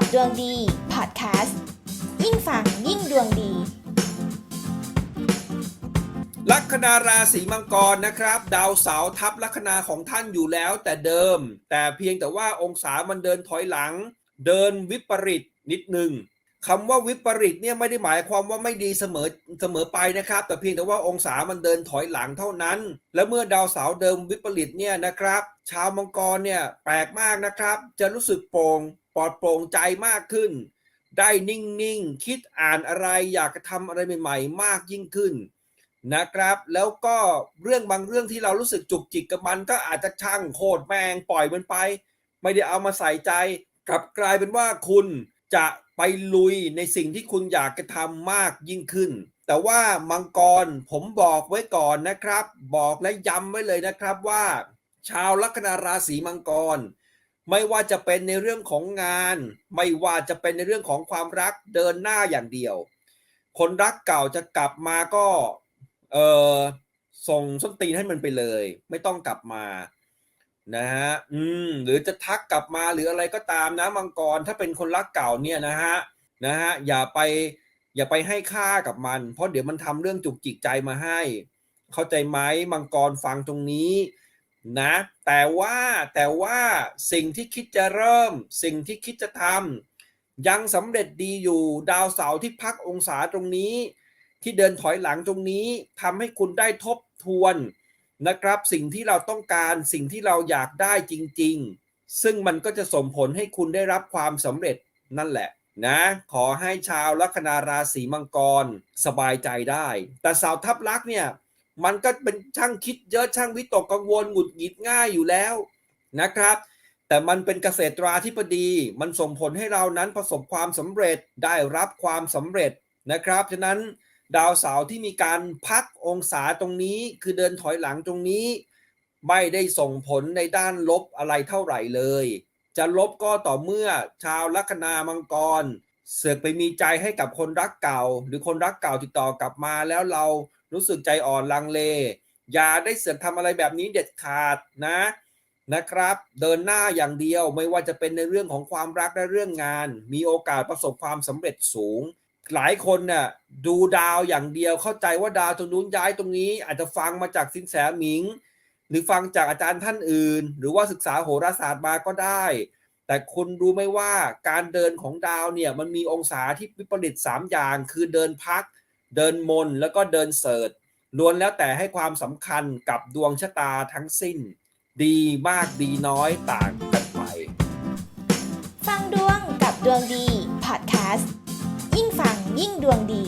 กับดวงดีพอดแคสต์ยิ่งฟังยิ่งดวงดี ลัคนาราศีมังกรนะครับ ดาวเสาร์ทับลัคนาของท่านอยู่แล้วแต่เดิม แต่เพียงแต่ว่าองศามันเดินถอยหลัง เดินวิปริตนิดหนึ่งคำว่าวิปริตเนี่ยไม่ได้หมายความว่าไม่ดีเสมอเสมอไปนะครับ แต่เพียงแต่ว่าองศามันเดินถอยหลังเท่านั้น และเมื่อดาวเสาร์เดิมวิปริตเนี่ยนะครับ ชาวมังกรเนี่ยแปลกมากนะครับ จะรู้สึกโปร่ง ลอดโปร่งใจมากขึ้น ได้นิ่งๆ คิดอ่านอะไรอยากจะทำอะไรใหม่ๆ มากยิ่งขึ้นนะครับ แล้วก็เรื่องบางเรื่องที่เรารู้สึกจุกจิกกับมันก็อาจจะช่างโคตรแมงปล่อยมันไป ไม่ได้เอามาใส่ใจกลับกลายเป็นว่าคุณจะไปลุยในสิ่งที่คุณอยากจะทำมากยิ่งขึ้น แต่ว่ามังกรผมบอกไว้ก่อนนะครับ บอกและย้ำไว้เลยนะครับว่า ชาวลัคนาราศีมังกร ไม่ว่าจะเป็นในเรื่องของงาน ไม่ว่าจะเป็นในเรื่องของความรักเดินหน้าอย่างเดียว คนรักเก่าจะกลับมาก็เออส่งส้นตีนให้มันไปเลย ไม่ต้องกลับมานะฮะอืมหรือจะทักกลับมาหรืออะไรก็ตามนะมังกรถ้าเป็นคนรักเก่าเนี่ยนะฮะนะฮะอย่าไปอย่าไปให้ค่ากับมัน เพราะเดี๋ยวมันทำเรื่องจุกจิกใจมาให้ เข้าใจไหมมังกรฟังตรงนี้ นะ แต่ว่าแต่ว่าสิ่งที่คิดจะเริ่ม สิ่งที่คิดจะทำยังสำเร็จดีอยู่ดาวเสาร์ที่พักองศาตรงนี้ ที่เดินถอยหลังตรงนี้ทำให้คุณได้ทบทวนนะครับ สิ่งที่เราต้องการสิ่งที่เราอยากได้จริง ๆ ซึ่งมันก็จะส่งผลให้คุณได้รับความสำเร็จนั่นแหละนะขอให้ชาวลัคนาราศีมังกรสบายใจได้ แต่สาวทับลักษณ์เนี่ย มันก็เป็นช่างคิดเยอะช่างวิตกกังวลหงุดหงิดง่ายอยู่แล้วนะครับ แต่มันเป็นเกษตราธิบดี มันส่งผลให้เรานั้นประสบความสำเร็จได้รับความสำเร็จนะครับ ฉะนั้นดาวเสาร์ที่มีการพักองศาตรงนี้คือเดินถอยหลังตรงนี้ ไม่ได้ส่งผลในด้านลบอะไรเท่าไหร่เลย จะลบก็ต่อเมื่อชาวลัคนามังกร เสือกไปมีใจให้กับคนรักเก่า หรือคนรักเก่าติดต่อกลับมาแล้วเรา รู้สึกใจอ่อนลังเล อย่าได้เสือกทำอะไรแบบนี้เด็ดขาดนะนะครับ เดินหน้าอย่างเดียวไม่ว่าจะเป็นในเรื่องของความรักและเรื่องงาน มีโอกาสประสบความสำเร็จสูง หลายคนน่ะดูดาวอย่างเดียวเข้าใจว่าดาวตรงนู้นย้ายตรงนี้ อาจจะฟังมาจากสินแสหมิง หรือฟังจากอาจารย์ท่านอื่น หรือว่าศึกษาโหราศาสตร์มาก็ได้ แต่คุณรู้ไหมว่าการเดินของดาวเนี่ยมันมีองศาที่วิปริต3อย่าง คือเดินพัก เดินมนแล้วก็เดินเสิร์ชล้วนแล้วแต่ให้ความสำคัญกับดวงชะตาทั้งสิ้น ดีมากดีน้อยต่างกันไป ฟังดวงกับดวงดีพอดแคสต์ยิ่งฟังยิ่งดวงดี